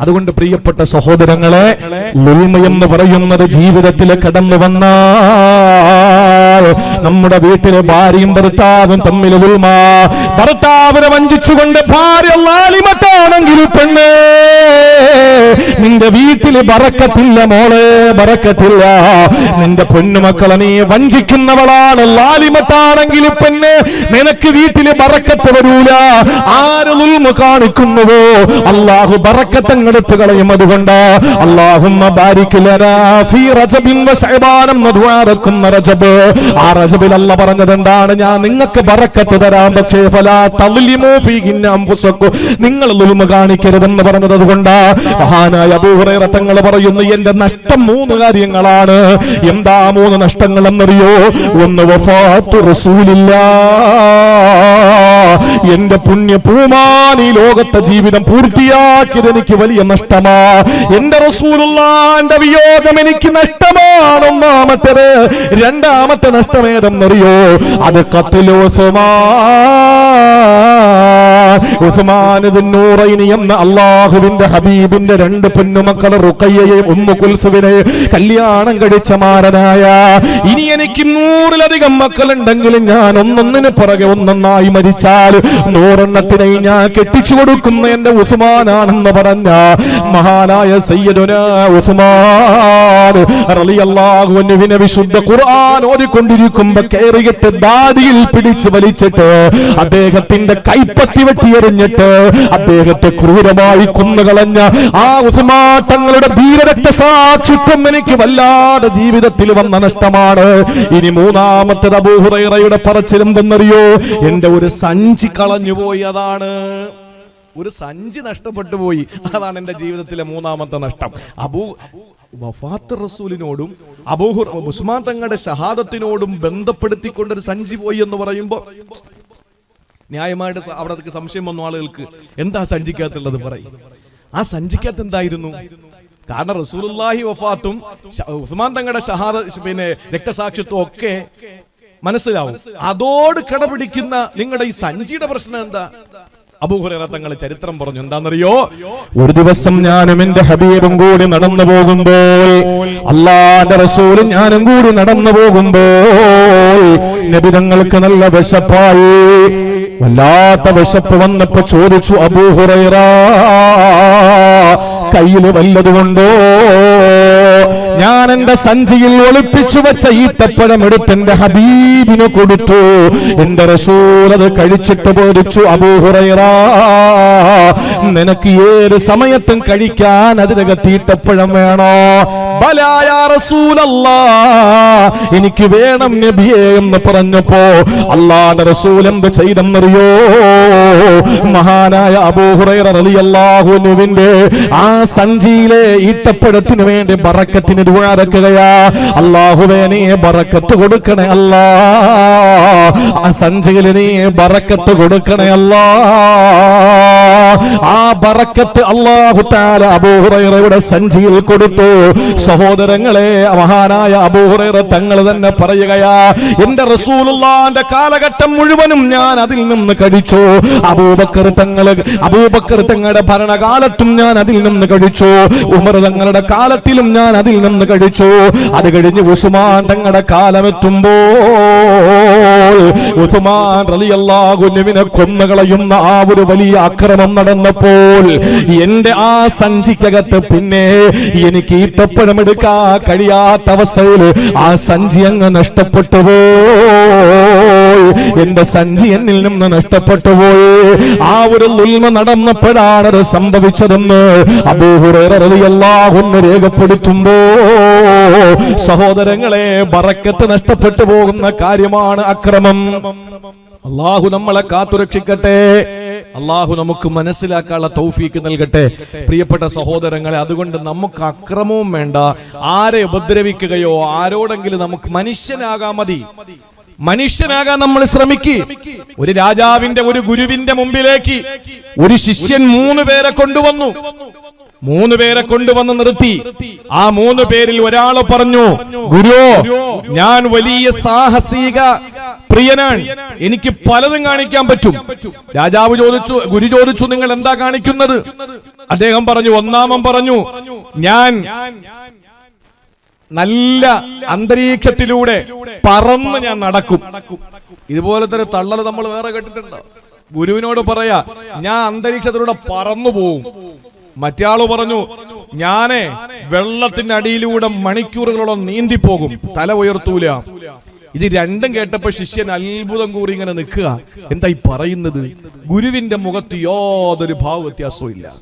അതുകൊണ്ട് പ്രിയപ്പെട്ട സഹോദരങ്ങളെ എന്ന് പറയുന്നത് ജീവിതത്തിലെ കടന്നു വന്നാൽ നമ്മുടെ വീട്ടിലെ ഭാര്യയും ഭർത്താവും തമ്മിൽ ഉൾമാ ഭർത്താവിനെ വഞ്ചിച്ചുകൊണ്ട് ഭാര്യ ലാലിമത്താണെങ്കിൽ പെണ്ണേ നിന്റെ വീട്ടിൽ ബറക്കത്തില്ല മോളെ ബറക്കത്തില്ല. നിന്റെ പൊന്നുമക്കളെ നീ വഞ്ചിക്കുന്നവളാണ് ലാലിമത്താണെങ്കിൽ പെണ്ണ് നിനക്ക് വീട്ടിൽ ബറക്കത്ത് വരൂല. ആര് ഉൽമ കാണിക്കുന്നുവോ? അള്ളാഹു ബറക്കത്തങ്ങെടുത്ത് കളയും അതുകൊണ്ട്. അള്ളാഹുമ്മ ബാരിക് ലനാ ഫീ റജബിൻ ആ റജബിൽ അല്ല ഞാൻ നിങ്ങൾക്ക് ബറക്കത്ത് തരാം. പക്ഷേ നിങ്ങൾ ലുൽമ കാണിക്കരുതെന്ന് പറഞ്ഞത് കൊണ്ടാ മഹാനായ അബൂ ഹുറൈറ തങ്ങൾ പറയുന്നു എന്റെ നഷ്ടം മൂന്ന് കാര്യങ്ങളാണ്. എന്താ മൂന്ന് നഷ്ടങ്ങൾ എന്നറിയോ ഒന്ന് വഫാത്തു റസൂലില്ലാ. എന്റെ പുണ്യ പൂമാൻ ഈ ലോകത്തെ ജീവിതം പൂർത്തിയാക്കിയത് എനിക്ക് വലിയ നഷ്ടമാ. എന്റെ റസൂലുള്ളാന്റെ വിയോഗം എനിക്ക് നഷ്ടമാണ് ഒന്നാമത്തേത് രണ്ടാമത്തെ നഷ്ടമേതെന്നറിയോ? അത് കത്തിലോ എന്ന അള്ളാഹുവിന്റെ ഹബീബിന്റെ രണ്ട് പൊന്നുമക്കൾ റുക്കയ്യയും ഉമ്മു കുൽസുവിനെ കല്യാണം കഴിച്ച മാരനായ ഇനി എനിക്ക് നൂറിലധികം മക്കളുണ്ടെങ്കിലും ഞാൻ ഒന്നൊന്നിന് പുറകെ ഒന്നൊന്നായി മരിച്ചാൽ നൂറെണ്ണത്തിനെ ഞാൻ കെട്ടിച്ചു കൊടുക്കുന്ന എന്റെ ഉസ്മാനാണെന്ന് പറഞ്ഞ മഹാനായ സയ്യദുന ഉസ്മാൻ റളിയല്ലാഹുവിനെ വിശുദ്ധ ഖുർആൻ ഓടിക്കൊണ്ടിരിക്കുമ്പോ കയറിയിട്ട് ദാടിയിൽ പിടിച്ച് വലിച്ചിട്ട് അദ്ദേഹത്തിന്റെ കൈപ്പത്തി വെട്ടിയെറിഞ്ഞിട്ട് അദ്ദേഹത്തെ ക്രൂരമായി കൊന്നുകളഞ്ഞ ആ ഉസ്മാട്ടങ്ങളുടെ ധീരരക്തസാക്ഷിത്വം എനിക്ക് വല്ലാതെ ജീവിതത്തിൽ വന്ന നഷ്ടമാണ്. ഇനി മൂന്നാമത്തെ അബൂഹുറയുടെ പറച്ചിലെന്തെന്നറിയോ എന്റെ ഒരു സഞ്ചി കളഞ്ഞുപോയി അതാണ് ഒരു സഞ്ചി നഷ്ടപ്പെട്ടു പോയി. അതാണ് എന്റെ ജീവിതത്തിലെ മൂന്നാമത്തെ നഷ്ടം. അബൂ വഫാത്ത് റസൂലിനോടും അബൂഹുർ ഉസ്മാൻ തങ്ങളുടെ ഷഹാദത്തിനോടും ബന്ധപ്പെടുത്തിക്കൊണ്ടൊരു സഞ്ചി പോയി എന്ന് പറയുമ്പോ ന്യായമായിട്ട് അവിടെ സംശയം വന്നു ആളുകൾക്ക് എന്താ സഞ്ചിക്കാത്തുള്ളത് പറയും. ആ സഞ്ചിക്കാത്ത എന്തായിരുന്നു? കാരണം റസൂലുള്ളാഹി വഫാത്തും ഉസ്മാൻ തങ്ങളുടെ ഷഹാദ പിന്നെ രക്തസാക്ഷിത്വം ഒക്കെ മനസ്സിലാവും. അതോട് കടപിടിക്കുന്ന നിങ്ങളുടെ ഈ സഞ്ചിയുടെ പ്രശ്നം എന്താ? അബൂഹുറ തങ്ങൾ ചരിത്രം പറഞ്ഞു. എന്താണെന്നറിയോ? ഒരു ദിവസം ഞാനും എന്റെ ഹബീബും കൂടി നടന്നു പോകുമ്പോൾ അള്ളാന്റെ റസൂലും ഞാനും കൂടി നടന്നു പോകുമ്പോൾ നബിതങ്ങൾക്ക് നല്ല വിശപ്പായി. വല്ലാത്ത വിശപ്പ് വന്നപ്പോ ചോദിച്ചു അബൂഹുറൈറ കയ്യിൽ വല്ലതുകൊണ്ടോ ഞാൻ എന്റെ സഞ്ചിയിൽ ഒളിപ്പിച്ചു വെച്ച ഈത്തപ്പഴം എടുത്ത് എന്റെ ഹബീബിന് കൊടുത്തു. എന്റെ റസൂൽ അത് കഴിച്ചിട്ട് ബോധിച്ചു അബൂഹുറൈറ നിനക്ക് ഏത് സമയത്തും കഴിക്കാൻ അതിനകത്ത് ഈത്തപ്പഴം വേണോ? എനിക്ക് വേണം നബിയെ എന്ന് പറഞ്ഞപ്പോ അള്ളാന്റെ റസൂൽ എന്ത് ചെയ്തെന്നറിയോ? മഹാനായ അബൂഹുറൈറ റളിയല്ലാഹുവിന്റെ ആ സഞ്ചിയിലെ ഈട്ടപ്പഴത്തിന് വേണ്ടി ബറക്കത്തിന് ദുആരക്കുകയാ അള്ളാഹുവേ നീ ബറക്കത്ത് കൊടുക്കണേ അല്ലാ. ആ സഞ്ചിയിൽ നീ ബറക്കത്ത് കൊടുക്കണേ അല്ലാ. ആ ബറക്കത്ത് അള്ളാഹു താല അബൂഹുറൈറയുടെ സഞ്ചിയിൽ കൊടുത്തു. സഹോദരങ്ങളെ മഹാനായ അബൂഹുറൈറ തങ്ങൾ തന്നെ പറയുകയാ എന്റെ റസൂലുള്ളാന്റെ കാലഘട്ടം മുഴുവനും ഞാൻ അതിൽ നിന്ന് കഴിച്ചു. അബൂബക്കർ തങ്ങൾ അബൂബക്കർ തങ്ങളുടെ ഭരണകാലത്തും ഞാൻ അതിൽ നിന്ന് കഴിച്ചു. ഉമർ തങ്ങളുടെ കാലത്തിലും ഞാൻ അതിൽ നിന്ന് കഴിച്ചു. അത് കഴിഞ്ഞ് ഉസ്മാൻ തങ്ങളുടെ കൊന്നുകളയുന്ന ആ ഒരു വലിയ അക്രമം നടന്നപ്പോൾ എന്റെ ആ സഞ്ചിക്കകത്ത് പിന്നെ എനിക്ക് ഈത്തപ്പഴം എടുക്കാൻ കഴിയാത്ത അവസ്ഥയിൽ ആ സഞ്ചി അങ്ങ് നഷ്ടപ്പെട്ടു പോയി. എന്റെ സഞ്ചി എന്നിൽ നിന്ന് നഷ്ടപ്പെട്ടു പോയി. ആ ഒരു ഉൽമ നടന്നപ്പോഴാണ് അത് സംഭവിച്ചതെന്ന് അബൂഹുറേറിയല്ലാഹുന്ന് രേഖപ്പെടുത്തുമ്പോ സഹോദരങ്ങളെ ബറക്കത്ത് നഷ്ടപ്പെട്ടു പോകുന്ന കാര്യമാണ് അക്രമം. അള്ളാഹു നമ്മളെ കാത്തുരക്ഷിക്കട്ടെ. അള്ളാഹു നമുക്ക് മനസ്സിലാക്കാനുള്ള തൗഫീക്ക് നൽകട്ടെ. പ്രിയപ്പെട്ട സഹോദരങ്ങളെ അതുകൊണ്ട് നമുക്ക് അക്രമവും വേണ്ട. ആരെ ഉപദ്രവിക്കുകയോ ആരോടെങ്കിലും നമുക്ക് മനുഷ്യനാകാ മതി. മനുഷ്യനാകാൻ നമ്മൾ ശ്രമിക്കുക ഒരു രാജാവിന്റെ ഒരു ഗുരുവിന്റെ മുമ്പിലേക്ക് ഒരു ശിഷ്യൻ മൂന്ന് പേരെ കൊണ്ടുവന്നു. മൂന്ന് പേരെ കൊണ്ടുവന്ന് നിർത്തി. ആ മൂന്ന് പേരിൽ ഒരാൾ പറഞ്ഞു ഗുരു ഞാൻ വലിയ സാഹസിക പ്രിയനാണ്. എനിക്ക് പലതും കാണിക്കാൻ പറ്റും. രാജാവ് ചോദിച്ചു ഗുരു ചോദിച്ചു നിങ്ങൾ എന്താ കാണിക്കുന്നത്? അദ്ദേഹം പറഞ്ഞു ഒന്നാമൻ പറഞ്ഞു ഞാൻ നല്ല അന്തരീക്ഷത്തിലൂടെ പറന്ന് ഞാൻ നടക്കും. ഇതുപോലത്തെ ഒരു തള്ളൽ നമ്മൾ വേറെ കേട്ടിട്ടുണ്ടോ? ഗുരുവിനോട് പറയാ ഞാൻ അന്തരീക്ഷത്തിലൂടെ പറന്നു പോവും. മറ്റയാൾ പറഞ്ഞു ഞാനേ വെള്ളത്തിന്റെ അടിയിലൂടെ മണിക്കൂറുകളോളം നീന്തിപ്പോകും. തല ഉയർത്തൂല. ഇത് രണ്ടും കേട്ടപ്പോ ശിഷ്യൻ അത്ഭുതം കൂറി ഇങ്ങനെ നിൽക്കുക. എന്തായി പറയുന്നത്? ഗുരുവിന്റെ മുഖത്ത് യാതൊരു ഭാവ വ്യത്യാസവും ഇല്ല.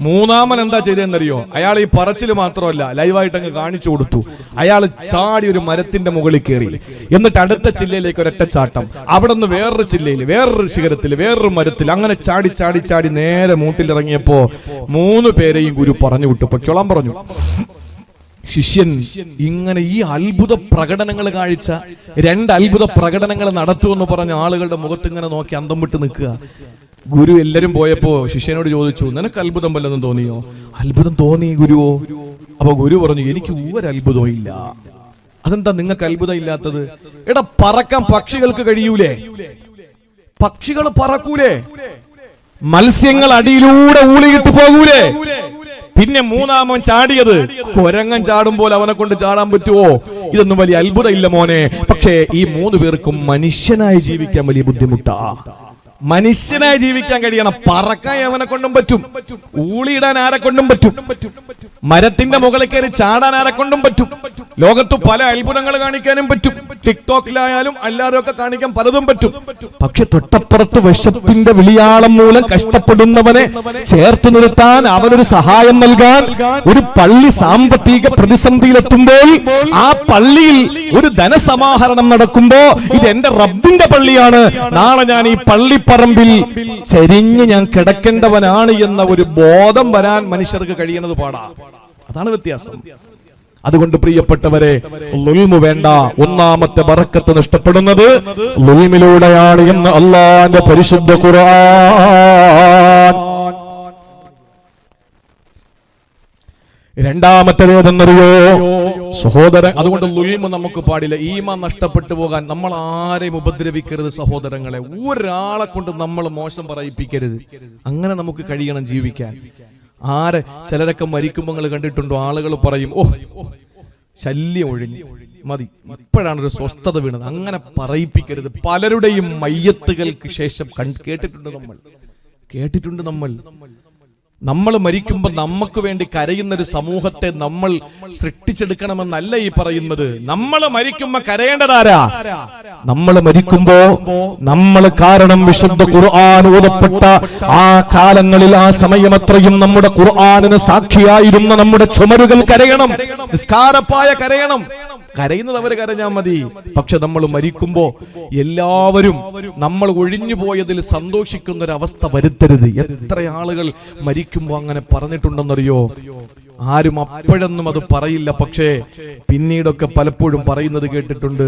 മൂന്നാമൻ എന്താ ചെയ്തതെന്നറിയോ? അയാൾ ഈ പറച്ചിൽ മാത്രമല്ല ലൈവായിട്ട് അങ്ങ് കാണിച്ചു കൊടുത്തു. അയാൾ ചാടി ഒരു മരത്തിന്റെ മുകളിൽ കയറി. എന്നിട്ട് അടുത്ത ചില്ലയിലേക്ക് ഒരൊറ്റ ചാട്ടം. അവിടെ നിന്ന് വേറൊരു ചില്ലയിൽ വേറൊരു ശിഖരത്തിൽ വേറൊരു മരത്തിൽ അങ്ങനെ ചാടി ചാടി ചാടി നേരെ മൂട്ടിലിറങ്ങിയപ്പോ മൂന്ന് പേരെയും ഗുരു പറഞ്ഞു വിട്ടു. പൊയ്ക്കോളാൻ പറഞ്ഞു. ശിഷ്യൻ ഇങ്ങനെ ഈ അത്ഭുത പ്രകടനങ്ങൾ കാഴ്ച രണ്ട് അത്ഭുത പ്രകടനങ്ങൾ നടത്തുമെന്ന് പറഞ്ഞ ആളുകളുടെ മുഖത്ത് ഇങ്ങനെ നോക്കി അന്തം വിട്ട് നിൽക്കുക. ഗുരു എല്ലാരും പോയപ്പോ ശിഷ്യനോട് ചോദിച്ചു നിനക്ക് അത്ഭുതം വല്ലതും തോന്നിയോ? അത്ഭുതം തോന്നി ഗുരുവോ അപ്പൊ ഗുരു പറഞ്ഞു എനിക്ക് ഒരു അത്ഭുതവും ഇല്ല. അതെന്താ നിങ്ങൾക്ക് അത്ഭുതം ഇല്ലാത്തത്? എടാ പറക്കാൻ പക്ഷികൾക്ക് കഴിയൂലേ? പക്ഷികൾ പറക്കൂലേ? മത്സ്യങ്ങൾ അടിയിലൂടെ ഊളിയിട്ട് പോകൂലേ? പിന്നെ മൂന്നാമൻ ചാടിയത്? കൊരങ്ങൻ ചാടുമ്പോൾ അവനെ കൊണ്ട് ചാടാൻ പറ്റുമോ ഇതൊന്നും വലിയ അത്ഭുതം ഇല്ല മോനെ. പക്ഷേ ഈ മൂന്ന് പേർക്കും മനുഷ്യനായി ജീവിക്കാൻ വലിയ ബുദ്ധിമുട്ടാ. മനുഷ്യനായി ജീവിക്കാൻ കഴിയണം. പറക്കാൻ അവനെ കൊണ്ടും പറ്റും. ഊളിയിടാൻ ആരെ കൊണ്ടും പറ്റും. മരത്തിന്റെ മുകളിൽ കയറി ചാടാൻ ആരെക്കൊണ്ടും പറ്റും. ലോകത്ത് പല അത്ഭുതങ്ങൾ കാണിക്കാനും പറ്റും. ടിക്ടോക്കിലായാലും അല്ലാതെ ഒക്കെ കാണിക്കാൻ പലതും പറ്റും. പക്ഷെ തൊട്ടപ്പുറത്ത് വിശപ്പിന്റെ വിളിയാളം മൂലം കഷ്ടപ്പെടുന്നവനെ ചേർത്ത് നിർത്താൻ അവനൊരു സഹായം നൽകാൻ ഒരു പള്ളി സാമ്പത്തിക പ്രതിസന്ധിയിലെത്തുമ്പോൾ ആ പള്ളിയിൽ ഒരു ധനസമാഹരണം നടക്കുമ്പോ ഇത് എന്റെ റബ്ബിന്റെ പള്ളിയാണ്. നാളെ ഞാൻ ഈ പള്ളിപ്പറമ്പിൽ ചരിഞ്ഞ് ഞാൻ കിടക്കേണ്ടവനാണ് എന്ന ഒരു ബോധം വരാൻ മനുഷ്യർക്ക് കഴിയുന്നത് പാടാ. അതാണ് വ്യത്യാസം. അതുകൊണ്ട് പ്രിയപ്പെട്ടവരെ ലുൽമു വേണ്ട ഒന്നാമത്തെ ബറക്കത്ത് നഷ്ടപ്പെടുന്നത് ലുൽമിലൂടെയാണ് എന്ന് അള്ളാന്റെ പരിശുദ്ധ ഖുർആൻ. രണ്ടാമത്തേതെന്നറിയോ സഹോദരൻ അതുകൊണ്ട് ലുൽമ നമുക്ക് പാടില്ല. ഈമ നഷ്ടപ്പെട്ടു പോകാൻ നമ്മൾ ആരെയും ഉപദ്രവിക്കരുത് സഹോദരങ്ങളെ. ഒരാളെ കൊണ്ട് നമ്മൾ മോശം പറയിപ്പിക്കരുത്. അങ്ങനെ നമുക്ക് കഴിയണം ജീവിക്കാൻ. ആരെ? ചിലരൊക്കെ മരിക്കുമ്പോൾ നിങ്ങൾ കണ്ടിട്ടുണ്ടോ? ആളുകൾ പറയും ഓ ശല്യം ഒഴിഞ്ഞു. മതി. ഇപ്പോഴാണ് ഒരു സ്വസ്ഥത വീണത്. അങ്ങനെ പറയിപ്പിക്കരുത്. പലരുടെയും മയ്യത്തുകൾക്ക് ശേഷം കേട്ടിട്ടുണ്ട് നമ്മൾ. കേട്ടിട്ടുണ്ട് നമ്മൾ. നമ്മൾ മരിക്കുമ്പോൾ നമുക്ക് വേണ്ടി കരയുന്ന ഒരു സമൂഹത്തെ നമ്മൾ സൃഷ്ടിച്ചെടുക്കണമെന്നല്ല ഈ പറയുന്നത്. നമ്മൾ മരിക്കുമ്പോ കരയേണ്ടതാരാ? നമ്മൾ മരിക്കുമ്പോ നമ്മൾ കാരണം വിശുദ്ധ ഖുർആൻ ഓതപ്പെട്ട ആ കാലങ്ങളിൽ ആ സമയം അത്രയും നമ്മുടെ ഖുർആാനിന് സാക്ഷിയായിരുന്ന നമ്മുടെ ചുമരുകൾ കരയണം. നിസ്കാരപ്പായ കരയണം. കരയുന്നത് അവർ കരഞ്ഞാൽ മതി. പക്ഷെ നമ്മൾ മരിക്കുമ്പോ എല്ലാവരും നമ്മൾ ഒഴിഞ്ഞു പോയതിൽ സന്തോഷിക്കുന്ന ഒരു അവസ്ഥ വരുത്തരുത്. എത്ര ആളുകൾ മരിക്കുമ്പോ അങ്ങനെ പറഞ്ഞിട്ടുണ്ടെന്നറിയോ? ആരും അപ്പോഴൊന്നും അത് പറയില്ല. പക്ഷേ പിന്നീടൊക്കെ പലപ്പോഴും പറയുന്നത് കേട്ടിട്ടുണ്ട്.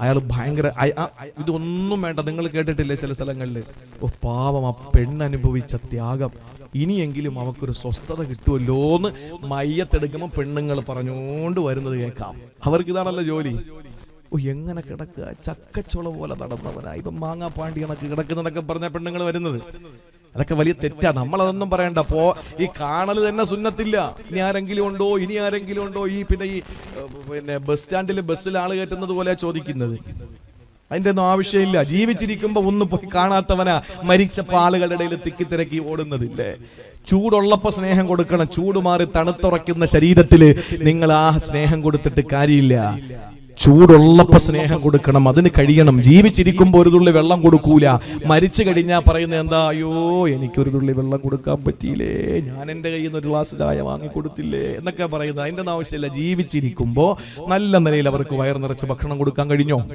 അയാൾ ഭയങ്കര ഇതൊന്നും വേണ്ട. നിങ്ങൾ കേട്ടിട്ടില്ലേ ചില സ്ഥലങ്ങളിൽ? ഓ പാവം ആ പെണ്ണ് അനുഭവിച്ച ത്യാഗം. ഇനിയെങ്കിലും അവക്കൊരു സ്വസ്ഥത കിട്ടുമല്ലോ എന്ന് മയ്യത്തെടുക്കുമ്പോൾ പെണ്ണുങ്ങൾ പറഞ്ഞുകൊണ്ട് വരുന്നത് കേൾക്കാം. അവർക്ക് ഇതാണല്ലോ ജോലി. ഓ എങ്ങനെ കിടക്കുക? ചക്കച്ചുള പോലെ നടന്നവനാ. ഇപ്പൊ മാങ്ങാ പാണ്ടി കണക്ക് കിടക്കുന്നതൊക്കെ പറഞ്ഞ പെണ്ണുങ്ങൾ വരുന്നത്. അതൊക്കെ വലിയ തെറ്റാ. നമ്മളതൊന്നും പറയണ്ട. പോ ഈ കാണൽ തന്നെ സുന്നത്തില്ല. ഇനി ആരെങ്കിലും ഉണ്ടോ? ഇനി ആരെങ്കിലും ഉണ്ടോ? ഈ പിന്നെ ഈ പിന്നെ ബസ് സ്റ്റാൻഡിൽ ബസ്സിൽ ആൾ കയറ്റുന്നത് പോലെ ചോദിക്കുന്നത്. അതിന്റെ ഒന്നും ആവശ്യമില്ല. ജീവിച്ചിരിക്കുമ്പോ ഒന്ന് പോയി കാണാത്തവനാ. മരിച്ച ആളുകളുടെ ഇടയിൽ തിക്കി തിരക്കി ഓടുന്നതില്ലേ? ചൂടുള്ളപ്പോ സ്നേഹം കൊടുക്കണം. ചൂട് മാറി തണുത്തുറയ്ക്കുന്ന ശരീരത്തിൽ നിങ്ങൾ ആ സ്നേഹം കൊടുത്തിട്ട് കാര്യമില്ല. ചൂടുള്ളപ്പോ സ്നേഹം കൊടുക്കണം. അതിന് കഴിയണം. ജീവിച്ചിരിക്കുമ്പോ ഒരു തുള്ളി വെള്ളം കൊടുക്കൂല. മരിച്ചു കഴിഞ്ഞാൽ പറയുന്നത് എന്താ? അയ്യോ എനിക്കൊരു തുള്ളി വെള്ളം കൊടുക്കാൻ പറ്റിയില്ലേ? ഞാൻ എന്റെ കയ്യിൽ നിന്ന് ഒരു ഗ്ലാസ് ചായ വാങ്ങി കൊടുത്തില്ലേ? എന്നൊക്കെ പറയുന്നത്. ഒന്നും ആവശ്യമില്ല. ജീവിച്ചിരിക്കുമ്പോ നല്ല നിലയിൽ അവർക്ക് വയർ നിറച്ച് ഭക്ഷണം കൊടുക്കാൻ കഴിഞ്ഞോ?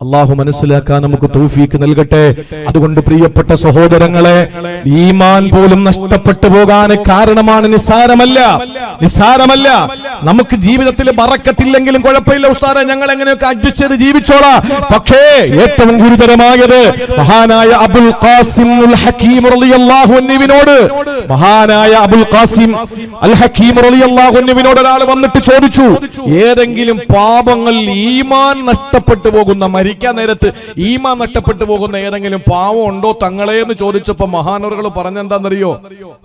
അള്ളാഹു മനസ്സിലാക്കാൻ നമുക്ക് തൗഫീക്ക് നൽകട്ടെ. അതുകൊണ്ട് പ്രിയപ്പെട്ട സഹോദരങ്ങളെ ഈമാൻ പോലും നഷ്ടപ്പെട്ടു പോകാൻ കാരണമാണ് നിസ്സാരമല്ല. നിസ്സാരമല്ല. നമുക്ക് ജീവിതത്തിൽ പറക്കത്തില്ലെങ്കിലും കുഴപ്പമില്ല ഉസ്താര ഞങ്ങൾ എങ്ങനെയൊക്കെ അഡ്ജസ്റ്റ് ചെയ്ത് ജീവിച്ചോളാം. പക്ഷേ ഏറ്റവും ഗുരുതരമായത് മഹാനായ അബുൽ ഖാസിം ഉൽ ഹക്കീം റളിയല്ലാഹു മഹാനായ അബുൽ ഖാസിം അൽ ഹക്കീം റളിയല്ലാഹു അൻഹുവിനോട് ഒരാൾ വന്നിട്ട് ചോദിച്ചു ഏതെങ്കിലും പാപങ്ങൾ ഈമാൻ നഷ്ടപ്പെട്ടു പോകുന്ന മരിക്കാൻ നേരത്ത് ഈമാൻ നഷ്ടപ്പെട്ടു പോകുന്ന ഏതെങ്കിലും പാവം ഉണ്ടോ തങ്ങളെ എന്ന് ചോദിച്ചപ്പോ മഹാനവറുകൾ പറഞ്ഞെന്താണെന്നറിയോ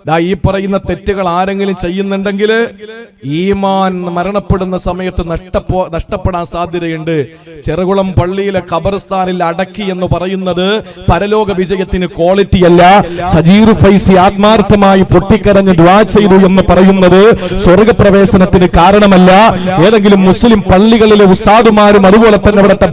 ദാ ഈ പറയുന്ന തെറ്റുകൾ ആരെങ്കിലും ചെയ്യുന്നുണ്ടെങ്കിൽ ഈമാൻ മരണപ്പെടുന്ന സമയത്ത് നഷ്ടപ്പോ നഷ്ടപ്പെടാൻ സാധ്യതയുണ്ട്. ചെറുകുളം പള്ളിയിലെ ഖബർസ്ഥാനിൽ അടക്കി എന്ന് പറയുന്നത് പരലോക വിജയത്തിന് ക്വാളിറ്റി അല്ല. സജീർ ഫൈസി ആത്മാർത്ഥമായി പൊട്ടിക്കരഞ്ഞ് ദ്വാ ചെയ്തു എന്ന് പറയുന്നത് സ്വർഗപ്രവേശനത്തിന് കാരണമല്ല. ഏതെങ്കിലും മുസ്ലിം പള്ളികളിലെ ഉസ്താദുമാരും അതുപോലെ തന്നെ അവിടുത്തെ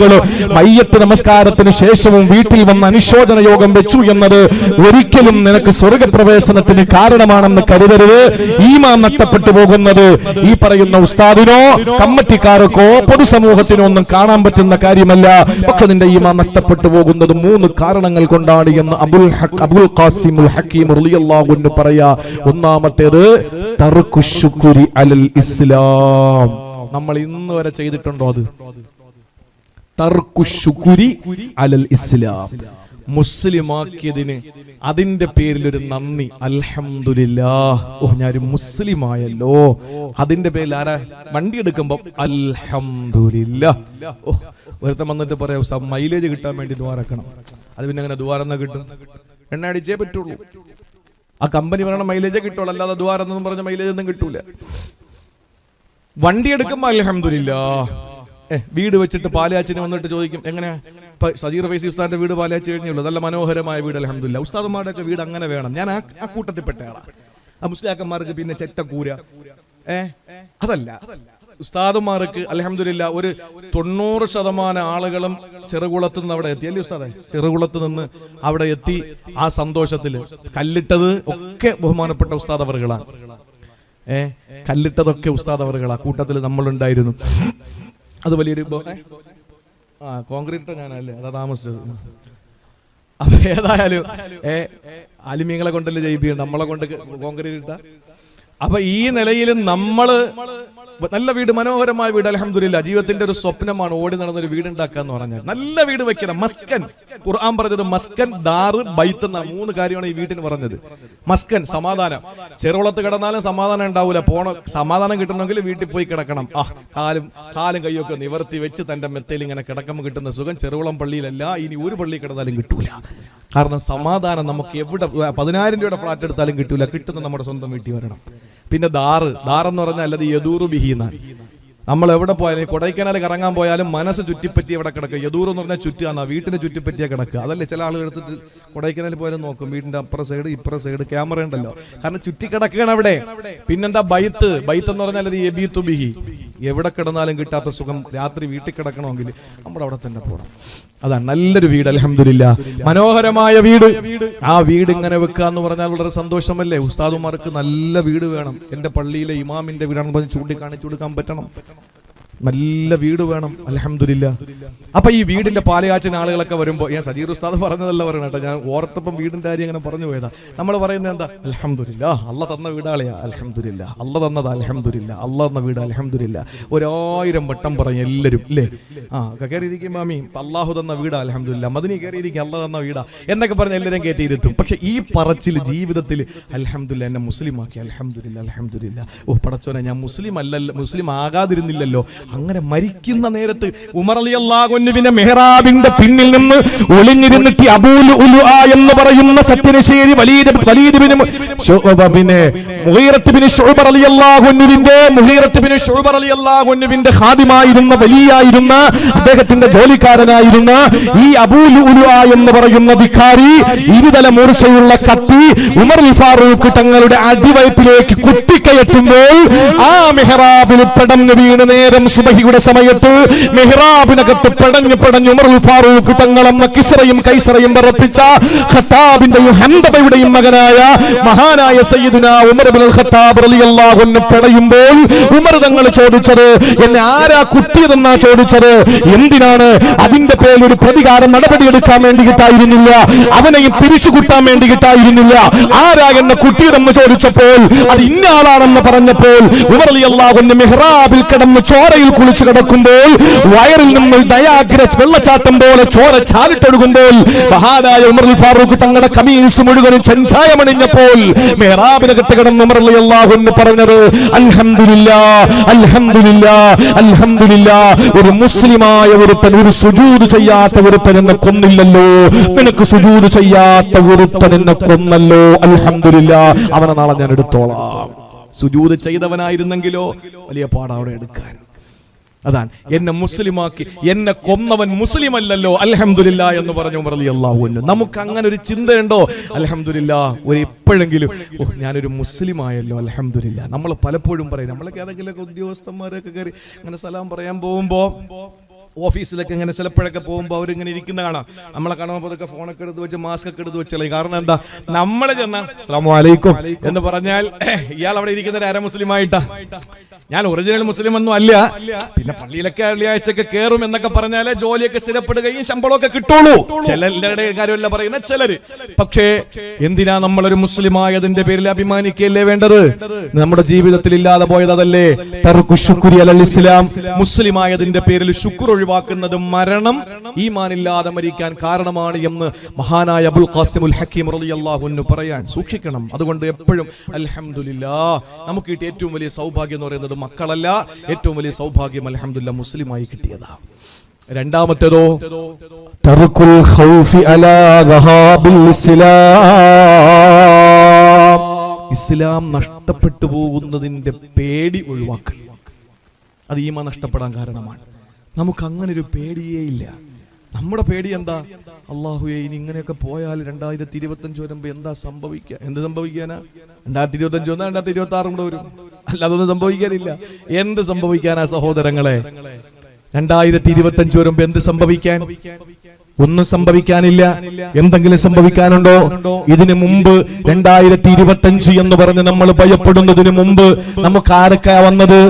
ഭാരവാഹികളും മയ്യത്ത് നമസ്കാരത്തിന് ശേഷവും വീട്ടിൽ വന്ന് അനുശോചന യോഗം വെച്ചു എന്നത് ഒരിക്കലും നിനക്ക് സ്വർഗപ്രവേശനത്തിന് കാരണമാണെന്ന് കരുതരുത്. ഈമാൻ നഷ്ടപ്പെട്ടു പോകുന്നത് ഈ പറയുന്ന ഉസ്താദിനോ കമ്മറ്റിക്കാർക്കോ പൊതുസമൂഹത്തിനോ ഒന്നും കാണാൻ പറ്റുന്ന കാര്യമല്ല. പക്ഷെ നിന്റെ ഈമാൻ നഷ്ടപ്പെട്ടു പോകുന്നത് മൂന്ന് കാരണങ്ങൾ കൊണ്ടാണ് എന്ന് അബുൽ അബുൽ ഖാസിമുൽ ഹക്കീം അൻഹു പറയാ. ഒന്നാമത്തേത് തർക്കു ശുക്രി അലൽ ഇസ്ലാം. നമ്മൾ ഇന്ന് വരെ ചെയ്തിട്ടുണ്ടോ അത്? തർക്കു ശുക്രി അലൽ ഇസ്ലാം. മുസ്ലിമാക്കിയതിന് അതിന്റെ പേരിൽ ഒരു നന്ദി. അൽഹംദുലില്ലാ ഓ ഞാനൊരു മുസ്ലിമായല്ലോ. അതിന്റെ പേരിൽ ആരാ? വണ്ടി എടുക്കുമ്പോ അൽഹംദുലില്ലാ ഓ ഒരുത്തൻ വന്നിട്ട് പറയാം "ഉസ്താദ്, മൈലേജ് കിട്ടാൻ വേണ്ടി ദ്വാരക്കണം അത് പിന്നെ അങ്ങനെ ദ്വാരം കിട്ടും? എണ്ണ അടിച്ചേ പറ്റുള്ളൂ. ആ കമ്പനി പറയണ മൈലേജ് കിട്ടുള്ളൂ. അല്ലാതെ ദ്വാരം എന്നൊന്നും പറഞ്ഞ മൈലേജ് ഒന്നും കിട്ടൂല. വണ്ടി എടുക്കുമ്പോ അൽഹംദുലില്ലാ വീട് വെച്ചിട്ട് പാലാച്ചിന് വന്നിട്ട് ചോദിക്കും എങ്ങനെ? സജീർ ഫൈസി ഉസ്താദിന്റെ വീട് പാലാച്ചി കഴിഞ്ഞുള്ളൂ നല്ല മനോഹരമായ വീട് അലഹമില്ല ഉസ്താദന്മാരുടെ ഒക്കെ വീട് അങ്ങനെ വേണം. ഞാൻ ആ കൂട്ടത്തിൽപ്പെട്ട ആളാണ് ആ മുസ്ലിയാക്കന്മാർക്ക് പിന്നെ ചെറ്റക്കൂര. ഏ അതല്ല. ഉസ്താദന്മാർക്ക് അലഹമില്ല ഒരു തൊണ്ണൂറ് ശതമാനം ആളുകളും ചെറുകുളത്ത് നിന്ന് അവിടെ എത്തി. അല്ലേ ഉസ്താദെ? ചെറുകുളത്ത് നിന്ന് അവിടെ എത്തി ആ സന്തോഷത്തിൽ. കല്ലിട്ടത് ഒക്കെ ബഹുമാനപ്പെട്ട ഉസ്താദ് അവറുകളാണ് ഏ കല്ലിട്ടതൊക്കെ ഉസ്താദ് അവറുകളാണ് കൂട്ടത്തിൽ നമ്മളുണ്ടായിരുന്നു. അത് വലിയൊരു ആ കോൺക്രീറ്റ് ഞാനല്ലേ അതാ താമസിച്ചത്. അപ്പൊ ഏതായാലും ഏ അലുമിങ്ങളെ കൊണ്ടല്ലേ ജയിപ്പിക്കും നമ്മളെ കൊണ്ട് കോൺക്രീറ്റ് ഇട്ട അപ്പൊ ഈ നിലയിൽ നമ്മൾ നല്ല വീട് മനോഹരമായ വീട് അലഹമില്ല ജീവിതത്തിന്റെ ഒരു സ്വപ്നമാണ് ഓടി നടന്നൊരു വീട് ഉണ്ടാക്കുക എന്ന് പറഞ്ഞാൽ. നല്ല വീട് വെക്കണം. മസ്കൻ. ഖുർആൻ പറഞ്ഞത് മസ്കൻ ദാറ് ബൈത്ത് എന്ന മൂന്ന് കാര്യമാണ് ഈ വീട്ടിന് പറഞ്ഞത്. മസ്കൻ സമാധാനം. ചെറുവളത്ത് കിടന്നാലും സമാധാനം ഉണ്ടാവൂല. പോണ സമാധാനം കിട്ടണമെങ്കിൽ വീട്ടിൽ പോയി കിടക്കണം. ആ കാലും കാലും കൈയൊക്കെ നിവർത്തി വെച്ച് തന്റെ മെത്തയിൽ ഇങ്ങനെ കിടക്കുമ്പോൾ കിട്ടുന്ന സുഖം ചെറുവളം പള്ളിയിലല്ല ഇനി ഒരു പള്ളി കിടന്നാലും കിട്ടൂല. കാരണം സമാധാനം നമുക്ക് എവിടെ പതിനായിരം രൂപയുടെ ഫ്ലാറ്റ് എടുത്താലും കിട്ടൂല. കിട്ടുന്ന നമ്മുടെ സ്വന്തം വീട്ടിൽ വരണം. പിന്നെ ദാറ്. ദാറെന്ന് പറഞ്ഞാൽ അല്ലാതെ യദൂറു ബിഹീന നമ്മൾ എവിടെ പോയാലും കൊടൈക്കനാൽ കറങ്ങാൻ പോയാലും മനസ്സ് ചുറ്റിപ്പറ്റി എവിടെ കിടക്കുക യദൂർ എന്ന് പറഞ്ഞാൽ ചുറ്റുകയാണ് വീട്ടിന് ചുറ്റിപ്പറ്റിയാ കിടക്കുക. അതല്ലേ ചില ആളുകൾ എടുത്തിട്ട് കൊടൈക്കനാൽ പോയാലും നോക്കും. വീടിന്റെ അപ്പുറ സൈഡ് ഇപ്പുറ സൈഡ് ക്യാമറ ഉണ്ടല്ലോ. കാരണം ചുറ്റി കിടക്കുകയാണ് അവിടെ. പിന്നെന്താ ബൈത്ത്? ബൈത്ത് എന്ന് പറഞ്ഞാൽ അത് എവിടെ കിടന്നാലും കിട്ടാത്ത സുഖം രാത്രി വീട്ടിൽ കിടക്കണമെങ്കിൽ നമ്മൾ അവിടെ തന്നെ പോകണം അതാണ് നല്ലൊരു വീട് അലഹമില്ല മനോഹരമായ വീട്. ആ വീട് ഇങ്ങനെ വെക്കുക എന്ന് പറഞ്ഞാൽ വളരെ സന്തോഷമല്ലേ? ഉസ്താദുമാർക്ക് നല്ല വീട് വേണം. എന്റെ പള്ളിയിലെ ഇമാമിന്റെ വീടാണെന്ന് പറഞ്ഞ് ചൂണ്ടിക്കാണിച്ചു കൊടുക്കാൻ പറ്റണം. നല്ല വീട് വേണം. അലഹമില്ല അപ്പൊ ഈ വീടിന്റെ പാലയാച്ചൻ ആളുകളൊക്കെ വരുമ്പോ ഞാൻ സജീർ ഉസ്താദ് പറഞ്ഞതല്ല പറയണ കേട്ടോ. ഞാൻ ഓർത്തപ്പം വീടിന്റെ കാര്യം അങ്ങനെ പറഞ്ഞു പോയതാ. നമ്മൾ പറയുന്നത് എന്താ? അലഹമില്ല അല്ല തന്ന വീടാളിയാ. അലഹമില്ല അല്ല തന്നത് അലഹമില്ല അല്ല തന്ന വീട് അലഹമില്ല ഒരായിരം വട്ടം പറഞ്ഞു എല്ലാരും ഇല്ലേ? ആ കയറിയിരിക്കും മാമി. അള്ളാഹു തന്ന വീട് അലഹമില്ല മദിനി കയറിയിരിക്കും അല്ല തന്ന വീടാ. എന്നൊക്കെ പറഞ്ഞ് എല്ലാവരും കയറ്റിയിരുത്തും പക്ഷെ ഈ പറച്ചിൽ ജീവിതത്തിൽ അലഹമില്ല എന്നെ മുസ്ലിം ആക്കി അലഹമില്ല അലഹമില്ല ഓ പടച്ചോനെ ഞാൻ മുസ്ലിം അല്ലല്ലോ മുസ്ലിം ആകാതിരുന്നില്ലല്ലോ. അങ്ങനെ മരിക്കുന്ന നേരത്ത് ഉമർ അലി മെഹ്റാബിന്റെ പിന്നിൽ നിന്ന് ഒളിഞ്ഞിരുന്നിട്ട് അബൂൽ എന്ന് പറയുന്ന സത്യനശ്ശേരി വലിയ ഖാദിമായിരുന്ന വലിയായിരുന്ന അദ്ദേഹത്തിന്റെ ജോലിക്കാരനായിരുന്ന ഈ അബൂൽ എന്ന് പറയുന്ന ഭിഖാരി ഇരുതല മൂർച്ചയുള്ള കത്തി ഉമർ ഫാറൂഖ് തങ്ങളുടെ അടിവയത്തിലേക്ക് കുത്തിക്കയറ്റുമ്പോൾ ആ മെഹ്റാബിൽ വീണ് നേരം സുബഹിയുടെ സമയത്ത് മെഹ്റാബിനകത്ത് പടഞ്ഞു പടഞ്ഞു ഉമർ ഫാറൂഖ് തങ്ങളെന്ന കിസറയും കൈസറയും വിറപ്പിച്ച ഖത്താബിന്റെയും ഹംദബയുടെയും മകനായ മഹാനായ സയ്യിദുന ഉമർ ഇബ്നുൽ ഖത്താബ് റളിയല്ലാഹു അൻഹു പടയുമ്പോൾ ഉമർ തങ്ങൾ ചോദിച്ചത് എന്നെ ആരാ കുത്തിയതെന്നാ ചോദിച്ചത്? എന്തിനാണ് അതിന്റെ പേരിൽ ഒരു പ്രതികാരം വേണ്ടി വേണ്ടിയിട്ടായിരുന്നില്ല അവനെയും തിരിച്ചു കുട്ടാൻ വേണ്ടിയിട്ടായിരുന്നില്ല ആരാ എന്നെ കുട്ടിയതെന്ന് ചോദിച്ചപ്പോൾ അത് ഇന്ന ആളാണെന്ന് പറഞ്ഞപ്പോൾ ഉമർ റളിയല്ലാഹു അൻഹു മിഹ്റാബിൽ കിടന്ന് ചോരയിൽ കുളിച്ചു കിടക്കുമ്പോൾ വയറിൽ നിന്ന് ദയാഗ്ര വെള്ളച്ചാട്ടം പോലെ ചോര ചാലിട്ടൊഴുകുമ്പോൾ മഹാനായ ഉമർ ഫാറൂഖ് തങ്ങളുടെ കമീസ് മുഴുവനും ചെഞ്ചായമണിഞ്ഞപ്പോൾ മേറാബിനെ കെട്ട് കിടന്ന് ഉമർ അള്ളാഹു എന്ന് പറഞ്ഞത് അൽഹംദുലില്ലാ അൽഹംദുലില്ലാ അൽഹംദുലില്ലാ ഒരു മുസ്ലിമായ ഒരുത്തൻ ഒരു സുജൂത് ചെയ്യാത്ത ഒരുത്തൻ എന്നെ കൊന്നില്ലല്ലോ നിനക്ക് സുജൂത് ചെയ്യാത്ത ഒരുത്തൻ എന്നെ കൊന്നല്ലോ അൽഹംദുലില്ലാ അവനെ നാളെ ഞാൻ എടുത്തോളാം. സുജൂത് ചെയ്തവനായിരുന്നെങ്കിലോ വലിയ പാടവിടെ എടുക്കാൻ. അതാണ്. എന്നെ മുസ്ലിമാക്കി എന്നെ കൊന്നവൻ മുസ്ലിം അല്ലല്ലോ അലഹമുല്ല എന്ന് പറഞ്ഞു ഉമർ നമുക്ക് അങ്ങനെ ഒരു ചിന്തയുണ്ടോ? അലഹമില്ല ഒരു എപ്പോഴെങ്കിലും ഓ ഞാനൊരു മുസ്ലിം ആയല്ലോ നമ്മൾ പലപ്പോഴും പറയും നമ്മളൊക്കെ ഏതെങ്കിലുമൊക്കെ ഉദ്യോഗസ്ഥന്മാരൊക്കെ കയറി അങ്ങനെ സലാം പറയാൻ പോകുമ്പോ ഓഫീസിലൊക്കെ ഇങ്ങനെ ചിലപ്പോഴൊക്കെ പോകുമ്പോൾ അവരിങ്ങനെ ഇരിക്കുന്ന കാണാം. നമ്മളെ കാണുമ്പോൾ അതൊക്കെ ഫോണൊക്കെ എടുത്ത് വെച്ച് മാസ്ക് ഒക്കെ എടുത്ത് വെച്ചല്ലേ? കാരണം എന്താ? നമ്മളെ ചെന്ന സ്ലാമലൈക്കും എന്ന് പറഞ്ഞാൽ ഇയാൾ അവിടെ ഇരിക്കുന്ന അര മുസ്ലിം ആയിട്ടാ ഞാൻ ഒറിജിനൽ മുസ്ലിം ഒന്നും അല്ല. പിന്നെ പള്ളിയിലൊക്കെ വെള്ളിയാഴ്ചയൊക്കെ കയറും എന്നൊക്കെ പറഞ്ഞാലേ ജോലിയൊക്കെ സ്ഥിരപ്പെടുകയും ശമ്പളമൊക്കെ കിട്ടുള്ളൂ. ചിലരുടെ കാര്യമല്ല പറയുന്ന ചിലര്. പക്ഷേ എന്തിനാ നമ്മളൊരു മുസ്ലിം ആയതിന്റെ പേരിൽ അഭിമാനിക്കുകയല്ലേ വേണ്ടത്? നമ്മുടെ ജീവിതത്തിൽ ഇല്ലാതെ പോയത് അതല്ലേ? തർക്കു ഇസ്ലാം. മുസ്ലിം ആയതിന്റെ പേരിൽ ശുക്ർ ഒഴിവാക്കുന്നത് മരണം ഈമാനില്ലാതെ മരിക്കാൻ കാരണമാണ് എന്ന് മഹാനായ അബുൽ ഖാസിമുൽ ഹക്കീം റളിയല്ലാഹു അൻഹു പറയാൻ സൂക്ഷിക്കണം. അതുകൊണ്ട് എപ്പോഴും അൽഹംദുലില്ലാ നമുക്ക് കിട്ടിയ ഏറ്റവും വലിയ സൗഭാഗ്യം എന്ന് പറയുന്നത് മക്കളല്ല ഏറ്റവും വലിയ സൗഭാഗ്യം അൽഹംദുലില്ലാ മുസ്ലിമായി കിട്ടിയതാ. രണ്ടാമത്തേതോ? തർക്കുൽ ഖൗഫി അലാ ദഹാബിൽ ഇസ്ലാം. ഇസ്ലാം നഷ്ടപ്പെട്ടു പോകുന്നതിന്റെ പേടി ഒഴിവാക്കൽ. അത് ഈമ നഷ്ടപ്പെടാൻ കാരണമാണ്. നമുക്ക് അങ്ങനെ ഒരു പേടിയേ ഇല്ല നമ്മുടെ പേടി എന്താ? അള്ളാഹുയെ ഇനി ഇങ്ങനെയൊക്കെ പോയാൽ രണ്ടായിരത്തി ഇരുപത്തി അഞ്ച് വരുമ്പോ എന്താ സംഭവിക്കുക എന്ത് സംഭവിക്കാനാ? രണ്ടായിരത്തി ഇരുപത്തി അഞ്ച് വന്നാൽ രണ്ടായിരത്തി ഇരുപത്തി ആറും കൂടെ വരും. അല്ല അതൊന്നും സംഭവിക്കാനില്ല. എന്ത് സംഭവിക്കാനാ സഹോദരങ്ങളെ? രണ്ടായിരത്തി ഇരുപത്തി അഞ്ച് വരുമ്പോ എന്ത് സംഭവിക്കാൻ? ഒന്നും സംഭവിക്കാനില്ല. എന്തെങ്കിലും സംഭവിക്കാനുണ്ടോ? ഇതിനു മുമ്പ് രണ്ടായിരത്തി ഇരുപത്തി അഞ്ച് എന്ന് പറഞ്ഞ് നമ്മൾ ഭയപ്പെടുന്നതിന് മുമ്പ് നമുക്ക് ആരൊക്കെ വന്നത്?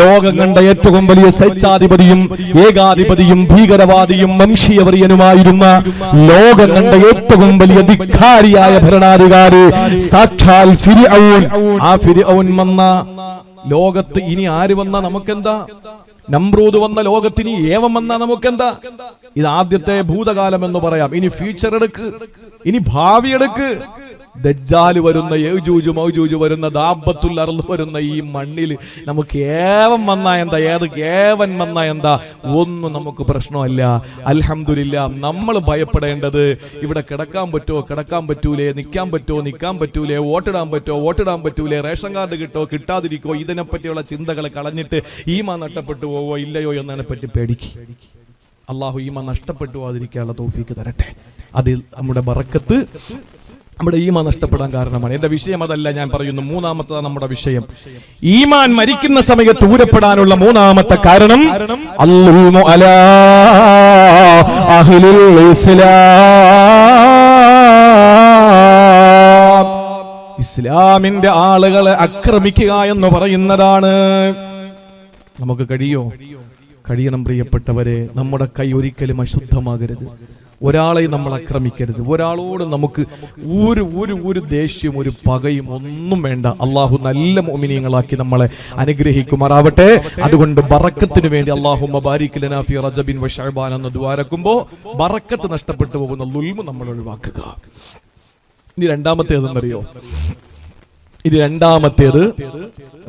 ലോകം കണ്ട ഏറ്റവും വലിയ സ്വച്ഛാധിപതിയും ഏകാധിപതിയും ഭീകരവാദിയും വംശീയവറിയനുമായിരുന്ന ലോകം കണ്ട ഏറ്റവും വലിയ ധിക്കാരിയായ ഭരണാധികാരി സാക്ഷാൽ ഫിരിഔൻ ആ ഫിരിഔൻ വന്ന ലോകത്ത് ഇനി ആര് വന്ന? നമുക്കെന്താ? നമ്രൂദ് വന്ന ലോകത്തിന് ഏവം വന്ന നമുക്കെന്താ? ഇത് ആദ്യത്തെ ഭൂതകാലം എന്ന് പറയാം. ഇനി ഫ്യൂച്ചർ എടുക്ക്. ഇനി ഭാവി എടുക്ക്. ദജ്ജാൽ വരുന്ന ഏജൂജ് മൗജൂജ് വരുന്ന ദാബത്തുൽ അർൾ വരുന്ന ഈ മണ്ണിൽ നമുക്ക് ഏവൻ വന്നാ എന്താ? ഏത് ഏവൻ വന്നാ എന്താ? ഒന്നും നമുക്ക് പ്രശ്നമല്ല. അലഹമില്ല നമ്മൾ ഭയപ്പെടേണ്ടത് ഇവിടെ കിടക്കാൻ പറ്റുമോ കിടക്കാൻ പറ്റൂലേ നിൽക്കാൻ പറ്റുമോ നിൽക്കാൻ പറ്റൂലേ വോട്ടിടാൻ പറ്റുമോ വോട്ടിടാൻ പറ്റൂലേ റേഷൻ കാർഡ് കിട്ടോ കിട്ടാതിരിക്കോ ഇതിനെ പറ്റിയുള്ള ചിന്തകൾ കളഞ്ഞിട്ട് ഈമ നഷ്ടപ്പെട്ടു പോവോ ഇല്ലയോ എന്നതിനെ പറ്റി പേടിക്ക്. അള്ളാഹു ഈമ നഷ്ടപ്പെട്ടു പോകാതിരിക്കാനുള്ള തോഫിക്ക് തരട്ടെ. അതിൽ നമ്മുടെ ബറക്കത്ത് നമ്മുടെ ഈമാൻ നഷ്ടപ്പെടാൻ കാരണമാണ്. എന്റെ വിഷയം അതല്ല ഞാൻ പറയുന്നു. മൂന്നാമത്തതാണ് നമ്മുടെ വിഷയം. ഈമാൻ മരിക്കുന്ന സമയത്ത് ഊരപ്പെടാനുള്ള മൂന്നാമത്തെ കാരണം ഇസ്ലാമിന്റെ ആളുകളെ ആക്രമിക്കുക എന്ന് പറയുന്നതാണ്. നമുക്ക് കഴിയോ? കഴിയണം പ്രിയപ്പെട്ടവരെ. നമ്മുടെ കൈ ഒരിക്കലും അശുദ്ധമാകരുത്. ഒരാളെ നമ്മൾ ആക്രമിക്കരുത്. ഒരാളോട് നമുക്ക് ഒരു ഒരു ഒരു ദേഷ്യം ഒരു പകയും ഒന്നും വേണ്ട. അള്ളാഹു നല്ല മോമിനിയങ്ങളാക്കി നമ്മളെ അനുഗ്രഹിക്കുമാറാവട്ടെ. അതുകൊണ്ട് ബറക്കത്തിന് വേണ്ടി അള്ളാഹു റജബിൻ എന്ന് ദ്വാരക്കുമ്പോ ബറക്കത്ത് നഷ്ടപ്പെട്ടു പോകുന്ന ലുൽമ നമ്മൾ ഒഴിവാക്കുക. ഇനി രണ്ടാമത്തേതെന്നറിയോ? ഇത് രണ്ടാമത്തേത്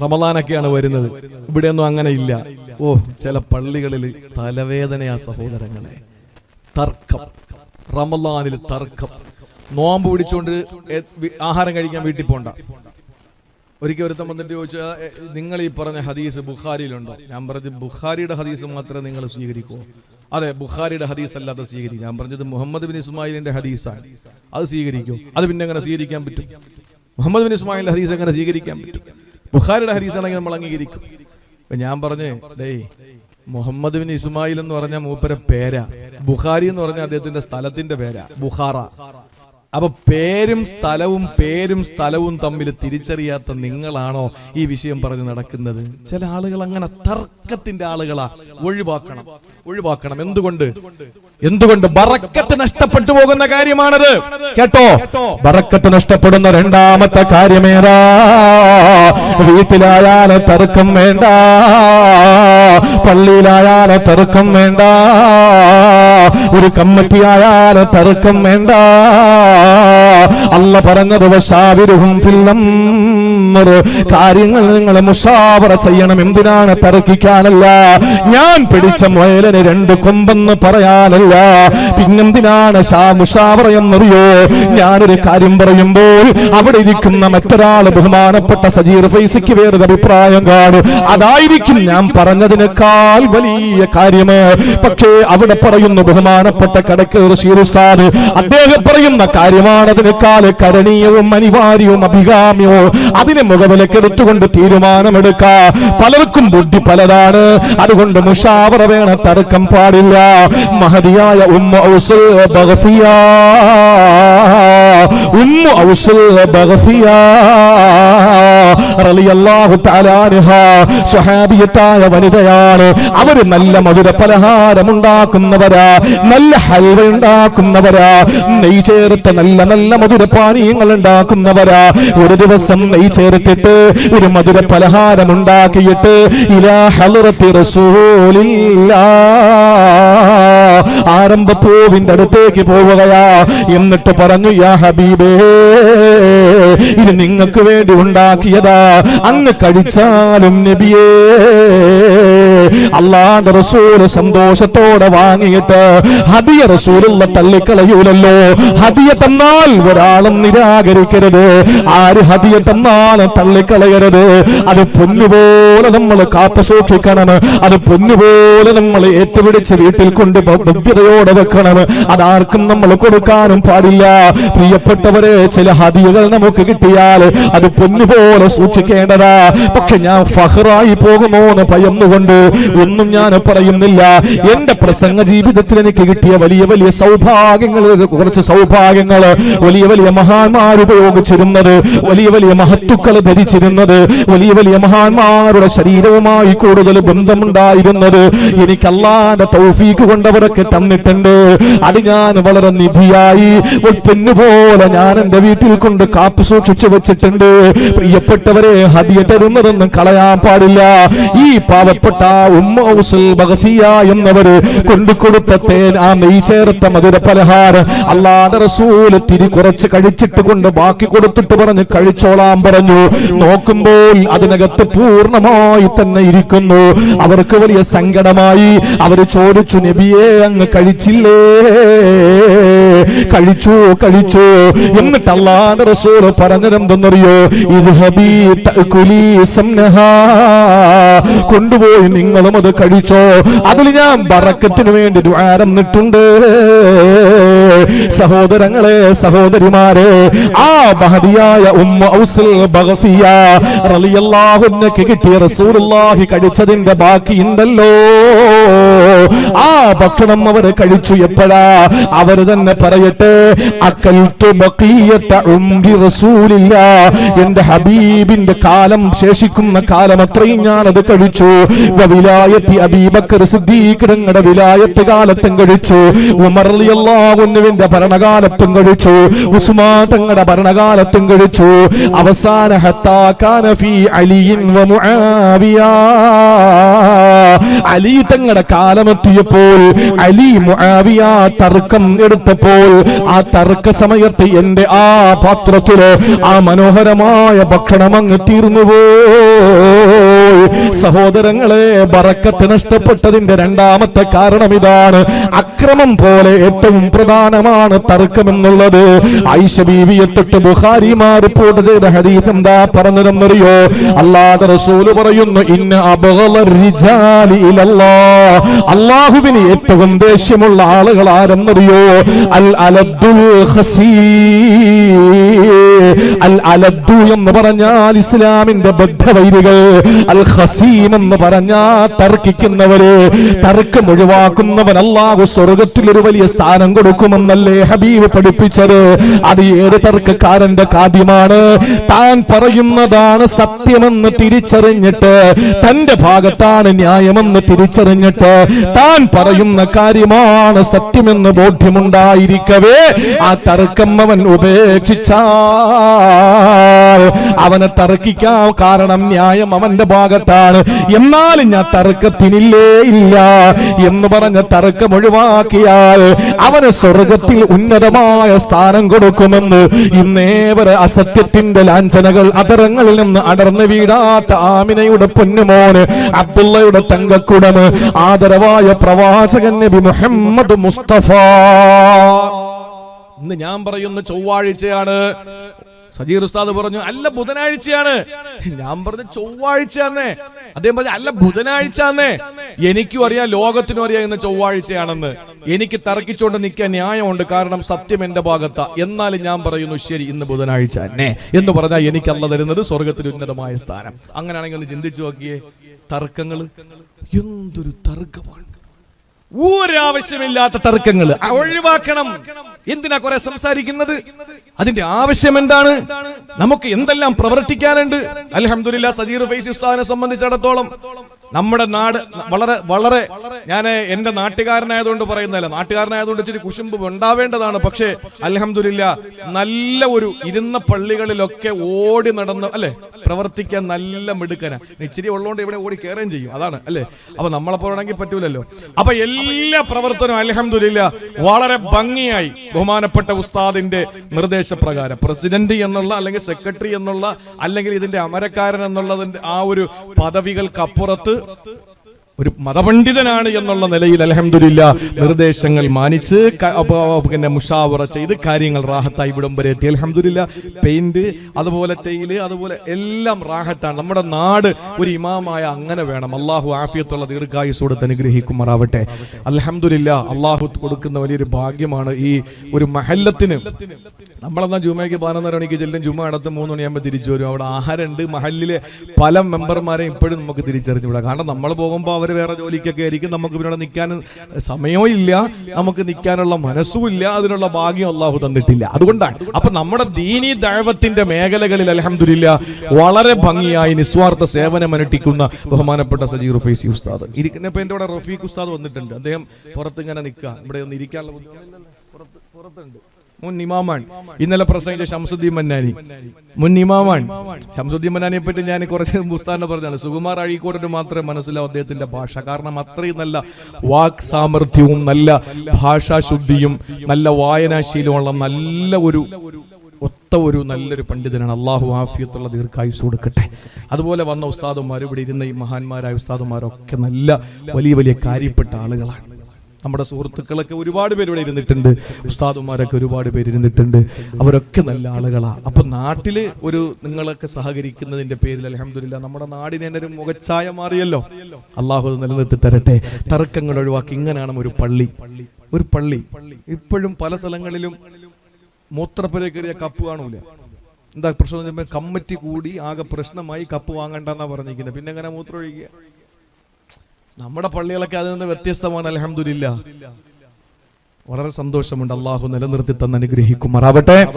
റമദാനൊക്കെയാണ് വരുന്നത്. ഇവിടെയൊന്നും അങ്ങനെ ഇല്ല ഓ ചില പള്ളികളിൽ തലവേദനയാ സഹോദരങ്ങളെ. തർക്കം. റമലാനിൽ തർക്കം. നോമ്പ് പിടിച്ചുകൊണ്ട് ആഹാരം കഴിക്കാൻ വീട്ടിൽ പോണ്ട. ഒരിക്കൽ ഒരുത്തം വന്നിട്ട് ചോദിച്ചാൽ നിങ്ങൾ ഈ പറഞ്ഞ ഹദീസ് ബുഖാരിയിലുണ്ടോ? ഞാൻ പറഞ്ഞു ബുഖാരിയുടെ ഹദീസ് മാത്രമേ നിങ്ങൾ സ്വീകരിക്കൂ. അതെ ബുഖാരിയുടെ ഹദീസ് അല്ലാതെ സ്വീകരിക്കും. ഞാൻ പറഞ്ഞത് മുഹമ്മദ് ബിൻ ഇസ്മായിലിന്റെ ഹദീസാണ്. അത് സ്വീകരിക്കൂ. അത് പിന്നെ എങ്ങനെ സ്വീകരിക്കാൻ പറ്റും? മുഹമ്മദ് ബിൻ ഇസ്മായിലിന്റെ ഹദീസ് എങ്ങനെ സ്വീകരിക്കാൻ പറ്റും? ബുഖാരിയുടെ ഹദീസ് ആണെങ്കിൽ നമ്മൾ അംഗീകരിക്കും. ഞാൻ പറഞ്ഞേ ഡേയ് മുഹമ്മദ് ബിൻ ഇസ്മായിൽ എന്ന് പറഞ്ഞ മൂപ്പര പേരാ. ബുഖാരി എന്ന് പറഞ്ഞ അദ്ദേഹത്തിന്റെ സ്ഥലത്തിന്റെ പേരാ. ബുഖാറ. അപ്പൊ പേരും സ്ഥലവും പേരും സ്ഥലവും തമ്മിൽ തിരിച്ചറിയാത്ത നിങ്ങളാണോ ഈ വിഷയം പറഞ്ഞു നടക്കുന്നത്? ചില ആളുകൾ അങ്ങനെ തർക്കത്തിന്റെ ആളുകളാ. ഒഴിവാക്കണം. ഒഴിവാക്കണം. എന്തുകൊണ്ട്? എന്തുകൊണ്ട്? ബറക്കത്ത് നഷ്ടപ്പെട്ടു പോകുന്ന കാര്യമാണത്. കേട്ടോ? ബറക്കത്ത് നഷ്ടപ്പെടുന്ന രണ്ടാമത്തെ കാര്യമേതാ? വീട്ടിലായാലും തർക്കം വേണ്ട. പള്ളിയിലായാലെ തർക്കം വേണ്ട. ഒരു കമ്മിറ്റിയായാലും തർക്കം വേണ്ട. അല്ല പറഞ്ഞത് വശാവിരുഹും ഫില്ലം. കാര്യങ്ങൾ നിങ്ങൾ മുഷാവറ ചെയ്യണം. എന്തിനാണ് തർക്കിക്കാനല്ല? ഞാൻ പിടിച്ച മുയലിന് രണ്ട് കൊമ്പെന്ന് പറയാനല്ല. പിന്നെന്തിനാണ് ഷാ മുഷാവറ എന്നറിയോ? ഞാനൊരു കാര്യം പറയുമ്പോൾ അവിടെ ഇരിക്കുന്ന മറ്റൊരാൾ ബഹുമാനപ്പെട്ട സജീർ ഫൈസിക്ക് വേറൊരു അഭിപ്രായം കാണും. അതായിരിക്കും ഞാൻ പറഞ്ഞതിനേക്കാൾ വലിയ കാര്യമേ. പക്ഷേ അവിടെ പറയുന്നു ബഹുമാനപ്പെട്ട കടക്ക് ഷീറുസ്ഥാൻ അദ്ദേഹം പറയുന്ന കാര്യമാണ് അതിനേക്കാൾ കരണീയവും അനിവാര്യവും അഭികാമ്യവും. അതിനെ മുഖവിലക്കെടുത്തുകൊണ്ട് തീരുമാനമെടുക്ക. പലർക്കും ബുദ്ധി പലതാണ്. അതുകൊണ്ട് മുഷാവറ വേണ തർക്കം പാടില്ല. മഹതിയായ ഉമ്മ ബഗ്ഫിയ ഉമ്മ ഔസുൽ ബഗ്ഫിയ റളിയല്ലാഹു തആല അൻഹ. സ്വഹാബിയത്തായ വനിതയാണ്. അവർ നല്ല മധുര പലഹാരം ഉണ്ടാക്കുന്നവരാ നല്ല ഹൽവ ഉണ്ടാക്കുന്നവരാ. നെയ് ചേർത്ത നല്ല നല്ല മധുര പാനീയങ്ങൾ ഉണ്ടാക്കുന്നവരാ. ഒരു ദിവസം നെയ് ചേർത്തിട്ട് ഒരു മധുര പലഹാരം ഉണ്ടാക്കിയിട്ട് ഇലാ ഹലറത്തി റസൂലില്ലാ ആരംഭപ്പൂവിന്റെ അടുത്തേക്ക് പോവുകയാ. എന്നിട്ട് പറഞ്ഞു യാ ഹബീബേ ഇത് നിങ്ങൾക്ക് വേണ്ടി ഉണ്ടാക്കിയതാ അങ്ങ് കഴിച്ചാലും നബിയേ. അള്ളാന്റെ റസൂൽ സന്തോഷത്തോടെ വാങ്ങിയിട്ട് ഹദിയ റസൂലുള്ള തള്ളിക്കളയൂലല്ലോ. ഹദിയ തന്നാൽ ഒരാളും നിരാകരിക്കരുത്. ആര് ഹദിയ തന്നാലും തള്ളിക്കളയരുത്. അത് പൊന്നുപോലെ നമ്മൾ കാത്തു സൂക്ഷിക്കണം. അത് പൊന്നുപോലെ നമ്മൾ ഏറ്റുപിടിച്ച് വീട്ടിൽ കൊണ്ട് ഭവ്യതയോടെ വെക്കണം. അതാർക്കും നമ്മൾ കൊടുക്കാനും പാടില്ല. പ്രിയപ്പെട്ടവരെ ചില ഹദിയകൾ നമുക്ക് കിട്ടിയാൽ അത് പൊന്നുപോലെ സൂക്ഷിക്കേണ്ടതാ. പക്ഷെ ഞാൻ ഫഹറായി പോകുമോ എന്ന് ഭയന്നുകൊണ്ട് ഒന്നും ഞാൻ പറയുന്നില്ല. എന്റെ പ്രസംഗ ജീവിതത്തിൽ എനിക്ക് കിട്ടിയ വലിയ വലിയ സൗഭാഗ്യങ്ങൾ കുറച്ച് സൗഭാഗ്യങ്ങൾ വലിയ വലിയ മഹാന്മാർ ഉപയോഗിച്ചിരുന്നത് വലിയ വലിയ മഹത്തുക്കൾ ധരിച്ചിരുന്നത് വലിയ വലിയ മഹാന്മാരുടെ ശരീരവുമായി കൂടുതൽ ബന്ധമുണ്ടായിരുന്നത് എനിക്ക് അല്ലാതെ തൗഫീക്ക് കൊണ്ടവരൊക്കെ തന്നിട്ടുണ്ട്. അത് ഞാൻ വളരെ നിധിയായി പോലെ ഞാൻ എന്റെ വീട്ടിൽ കൊണ്ട് കാത്തു സൂക്ഷിച്ചു വെച്ചിട്ടുണ്ട്. പ്രിയപ്പെട്ടവരെ ഹതിയ തരുന്നതൊന്നും കളയാൻ പാടില്ല. ഈ പാവപ്പെട്ട ഉമ്മ ഔസുൽ ബഗ്ഫിയ എന്നവര് കൊണ്ടു തേൻ ആ നെയ് ചേർത്ത മധുര പലഹാരം അല്ലാതെ റസൂൽ തിരി കുറച്ച് കഴിച്ചിട്ട് കൊണ്ട് ബാക്കി കൊടുത്തിട്ട് പറഞ്ഞ് കഴിച്ചോളാൻ പറഞ്ഞു. നോക്കുമ്പോൾ അതിനകത്ത് പൂർണമായി തന്നെ ഇരിക്കുന്നു. അവർക്ക് വലിയ സങ്കടമായി. അവർ ചോദിച്ചു നബിയെ അങ്ങ് കഴിച്ചില്ലേ? കഴിച്ചു കഴിച്ചു. എന്നിട്ട് അല്ലാതെ റസൂൽ പറഞ്ഞതെന്തെന്നറിയോ? ഇത് സംനഹാ. കൊണ്ടുപോയി നിങ്ങളും അത് കഴിച്ചോ? അതിൽ ഞാൻ ബറക്കത്തിന് വേണ്ടി ദ്വാരന്നിട്ടുണ്ട് സഹോദരങ്ങളെ സഹോദരിമാരെ ആ മഹതിയായ ഉമ്മ ഔസൽ ബഗ്ഫിയ റളിയല്ലാഹു അൻഹയ്ക്ക് കിട്ടിയ റസൂലുള്ളാഹി കഴിച്ചതിന്റെ ബാക്കിയുണ്ടല്ലോ ആ ഭക്ഷണം അവർ കഴിച്ചു എപ്പോഴാ? അവർ തന്നെ പറയട്ടെ അക്കൽത്തു ബഖിയത ഉംരി റസൂലില്ല. എന്റെ ഹബീബിന്റെ കാലം ശേഷിക്കുന്ന കാലം അത്രയും ഞാൻ അത് കഴിച്ചു വിലായത്തി അബീബക്കർ സിദ്ദീഖ് തങ്ങളുടെ വിലായത്ത് കാലത്തും കഴിച്ചു. ഉമർ റളിയല്ലാഹുവിന്റെ ഭരണകാലത്തും കഴിച്ചു. ഉസ്മാൻ തങ്ങളുടെ ഭരണകാലത്തും കഴിച്ചു. അവസാന ഹത്താ കാന ഫീ അലിയിൻ വ മുആവിയ. അലി തങ്ങളുടെ കാലമെത്തിയപ്പോൾ അലി മുആവിയ തർക്കം എടുത്തപ്പോൾ ആ തർക്ക സമയത്ത് എന്റെ ആ പാത്രത്തിൽ ആ മനോഹരമായ ഭക്ഷണം അങ്ങ് തീർന്നുപോയി. സഹോദരങ്ങളെ ബറക്കത്ത് നഷ്ടപ്പെട്ടതിന്റെ രണ്ടാമത്തെ കാരണം ഇതാണ്. അക്രമം പോലെ ഏറ്റവും പ്രധാനമാണ് തർക്കം എന്നുള്ളത് ഐഷ ബീവിയെ തൊട്ട് ബുഖാരിമാർ റിപ്പോർട്ട് ചെയ്ത ഹദീസ് എന്താ പറഞ്ഞതെന്നറിയോ? അല്ലാതെ റസൂൽ പറയുന്നു ഇന്ന അള്ളാഹുവിന് ഏറ്റവും ദേഷ്യമുള്ള ആളുകൾ ആരെന്നറിയോ? അൽ അലദ്ദുൽ ഖസീ. അൽ അലദ്ദു എന്ന് പറഞ്ഞാൽ ഇസ്ലാമിന്റെ ബദ്ധവൈരികൾ. അൽ ഹസീം എന്ന് പറഞ്ഞ തർക്കിക്കുന്നവര്. തർക്കം ഒഴിവാക്കുന്നവൻ അല്ലാഹു സ്വർഗത്തിൽ ഒരു വലിയ സ്ഥാനം കൊടുക്കുമെന്നല്ലേ ഹബീബ് പഠിപ്പിച്ചത്. അത് ഏത് തർക്കക്കാരന്റെ കാദ്യമാണ് താൻ പറയുന്നതാണ് സത്യമെന്ന് തിരിച്ചറിഞ്ഞിട്ട് തന്റെ ഭാഗത്താണ് ന്യായമെന്ന് തിരിച്ചറിഞ്ഞിട്ട് താൻ പറയുന്ന കാര്യമാണ് സത്യമെന്ന് ബോധ്യമുണ്ടായിരിക്കവേ. ആ തർക്കം അവൻ ഉപേക്ഷിച്ചാൽ അവനെ തർക്കിക്കാം കാരണം ന്യായം അവന്റെ ഭാഗത്താണ്. എന്നാലും ഞാൻ തർക്കത്തിനില്ലേ ഇല്ല എന്ന് പറഞ്ഞ തർക്കം ഒഴിവാക്കിയാൽ അവന് സ്വർഗത്തിൽ ഉന്നതമായ സ്ഥാനം കൊടുക്കുമെന്ന് ഇന്നേവരെ അസത്യത്തിന്റെ ലാഞ്ചനകൾ അതരങ്ങളിൽ നിന്ന് അടർന്നു വീടാത്ത ആമിനയുടെ പൊന്നുമോന് അബ്ദുള്ളയുടെ തങ്കക്കുടമ് ആദരവായ പ്രവാചകൻ നബി മുഹമ്മദ് മുസ്തഫ. ഇന്ന് ഞാൻ പറയുന്ന ചൊവ്വാഴ്ചയാണ് സജീർ ഉസ്താദ് പറഞ്ഞു അല്ല ബുധനാഴ്ചയാണ്. ഞാൻ പറഞ്ഞു ചൊവ്വാഴ്ചയാന്നേ. അദ്ദേഹം പറഞ്ഞു അല്ല ബുധനാഴ്ചയാന്നേ. എനിക്കും അറിയാം ലോകത്തിനും അറിയാം ഇന്ന് ചൊവ്വാഴ്ചയാണെന്ന്. എനിക്ക് തർക്കിച്ചുകൊണ്ട് നിൽക്കാൻ ന്യായമുണ്ട് കാരണം സത്യം എന്റെ ഭാഗത്താ. എന്നാലും ഞാൻ പറയുന്നു ശരി ഇന്ന് ബുധനാഴ്ച തന്നെ. എന്ന് പറഞ്ഞാൽ എനിക്ക് അല്ല തരുന്നത് സ്വർഗത്തിൽ ഉന്നതമായ സ്ഥാനം. അങ്ങനെയാണെങ്കിൽ ഒന്ന് ചിന്തിച്ചു നോക്കിയേ തർക്കങ്ങൾ എന്തൊരു തർക്കമാണ്. ഒരാവശ്യമില്ലാത്ത തർക്കങ്ങൾ ഒഴിവാക്കണം. എന്തിനാ കുറെ സംസാരിക്കുന്നത്? അതിന്റെ ആവശ്യം എന്താണ്? നമുക്ക് എന്തെല്ലാം പ്രവർത്തിക്കാനുണ്ട്? അലഹമില്ല സജീർ ഫൈസി ഉസ്താദിനെ സംബന്ധിച്ചിടത്തോളം നമ്മുടെ നാട് വളരെ വളരെ ഞാൻ എന്റെ നാട്ടുകാരനായതുകൊണ്ട് പറയുന്നതല്ല നാട്ടുകാരനായതുകൊണ്ട് ഇച്ചിരി കുശുമ്പ് ഉണ്ടാവേണ്ടതാണ്. പക്ഷേ അലഹമില്ല നല്ല ഒരു ഇരുന്ന പള്ളികളിലൊക്കെ ഓടി നടന്ന് അല്ലെ? പ്രവർത്തിക്കാൻ നല്ല മിടുക്കന. ഇച്ചിരി ഉള്ളതുകൊണ്ട് ഇവിടെ ഓടി കയറുകയും ചെയ്യും. അതാണ് അല്ലേ? അപ്പൊ നമ്മളെ പോലാണെങ്കിൽ പറ്റൂലല്ലോ. അപ്പൊ എല്ലാ പ്രവർത്തനവും അലഹമില്ല വളരെ ഭംഗിയായി ബഹുമാനപ്പെട്ട ഉസ്താദിന്റെ നിർദ്ദേശപ്രകാരം. പ്രസിഡന്റ് എന്നുള്ള അല്ലെങ്കിൽ സെക്രട്ടറി എന്നുള്ള അല്ലെങ്കിൽ ഇതിന്റെ അമരക്കാരൻ എന്നുള്ളതിന്റെ ആ ഒരു പദവികൾക്കപ്പുറത്ത് ഒരു മതപണ്ഡിതനാണ് എന്നുള്ള നിലയിൽ അലഹമില്ല നിർദ്ദേശങ്ങൾ മാനിച്ച് പിന്നെ മുഷാവറ ചെയ്ത് കാര്യങ്ങൾ റാഹത്തായി ഇവിടം വരെ എത്തി. അലഹമില്ല പെയിന്റ് അതുപോലെ തേയിൽ അതുപോലെ എല്ലാം റാഹത്താണ്. നമ്മുടെ നാട് ഒരു ഇമാമായ അങ്ങനെ വേണം. അള്ളാഹു ആഫിയത്തുള്ള ദീർഘായുസോട് അനുഗ്രഹിക്കുമാറാവട്ടെ. അലഹമില്ല അള്ളാഹു കൊടുക്കുന്ന വലിയൊരു ഭാഗ്യമാണ് ഈ ഒരു മഹല്ലത്തിന്. നമ്മളെന്നാ ജുമയ്ക്ക് പതിനൊന്നര മണിക്ക് ചെല്ലും ജുമ അടുത്ത് മൂന്ന് മണിയാകുമ്പോൾ തിരിച്ചു വരും. അവിടെ ആഹാരമുണ്ട്. മഹലിലെ പല മെമ്പർമാരെയും ഇപ്പോഴും നമുക്ക് തിരിച്ചറിഞ്ഞുകൂടാ. കാരണം നമ്മൾ പോകുമ്പോൾ അവർ വേറെ ജോലിക്കൊക്കെ ആയിരിക്കും. നമുക്ക് ഇവിടെ നിൽക്കാൻ സമയവും ഇല്ല നമുക്ക് നിൽക്കാനുള്ള മനസ്സും ഇല്ല അതിനുള്ള ഭാഗ്യം അള്ളാഹു തന്നിട്ടില്ല. അതുകൊണ്ടാണ്. അപ്പൊ നമ്മുടെ ദീനി ദൈവത്തിന്റെ മേഖലകളിൽ അലഹമില്ല വളരെ ഭംഗിയായി നിസ്വാർത്ഥ സേവനം അനുഷ്ഠിക്കുന്ന ബഹുമാനപ്പെട്ട സജീർ ഫൈസി ഉസ്താദ്. ഇരിക്കുന്ന ഇപ്പൊ എന്റെ ഇവിടെ റഫീഖ് ഉസ്താദ് വന്നിട്ടുണ്ട്. അദ്ദേഹം പുറത്ത് ഇങ്ങനെ നിൽക്കുക. ഇവിടെ ഒന്ന് ഇരിക്കാനുള്ള പുറത്തുണ്ട്. മുൻ ഇമാമാൻ. ഇന്നലെ പ്രസംഗിച്ച ഷംസുദ്ദീൻ മന്നാനി. മുൻ ഇമാമാൻ. ഷംസുദ്ദീൻ മന്നാനിയെ പറ്റി ഞാൻ കുറച്ച് പുസ്തകം പറഞ്ഞാണ്. സുകുമാർ അഴീക്കോടിന് മാത്രമേ മനസ്സിലാവും അദ്ദേഹത്തിന്റെ ഭാഷ. കാരണം അത്രയും നല്ല വാക് സാമർഥ്യവും നല്ല ഭാഷാശുദ്ധിയും നല്ല വായനാശീലമുള്ള നല്ല ഒരു ഒത്ത ഒരു നല്ലൊരു പണ്ഡിതനാണ്. അള്ളാഹു ആഫിയത്തുള്ള ദീർഘായുസ് കൊടുക്കട്ടെ. അതുപോലെ വന്ന ഉസ്താദുമാർ ഇവിടെ ഇരുന്ന ഈ മഹാന്മാരായ ഉസ്താദുമാരൊക്കെ നല്ല വലിയ വലിയ കാര്യപ്പെട്ട ആളുകളാണ്. നമ്മുടെ സുഹൃത്തുക്കളൊക്കെ ഒരുപാട് പേര് ഇവിടെ ഇരുന്നിട്ടുണ്ട്. ഉസ്താദുമാരൊക്കെ ഒരുപാട് പേര് ഇരുന്നിട്ടുണ്ട്. അവരൊക്കെ നല്ല ആളുകളാണ് അപ്പൊ നാട്ടിൽ ഒരു നിങ്ങളൊക്കെ സഹകരിക്കുന്നതിന്റെ പേരിൽ അലഹമില്ല നമ്മുടെ നാടിനെ ഒരു മുഖച്ഛായ മാറിയല്ലോ. അള്ളാഹു നിലനിർത്തി തരട്ടെ. തർക്കങ്ങൾ ഒഴിവാക്കി. ഇങ്ങനെയാണ് ഒരു പള്ളി. ഒരു പള്ളി. ഇപ്പോഴും പല സ്ഥലങ്ങളിലും മൂത്രപ്പുര കയറിയ കപ്പ് കാണൂല. എന്താ പ്രശ്നം കമ്മിറ്റി കൂടി ആകെ പ്രശ്നമായി കപ്പ് വാങ്ങണ്ടെന്നാ പറഞ്ഞിരിക്കുന്നത് പിന്നെ എങ്ങനെ മൂത്രം ഒഴിക്കുക? നമ്മുടെ പള്ളികളൊക്കെ അതിൽ നിന്ന് വ്യത്യസ്തമാണ് അലഹമില്ല വളരെ സന്തോഷമുണ്ട്. അള്ളാഹു നിലനിർത്തി തന്ന് അനുഗ്രഹിക്കുമാറാവട്ടെ.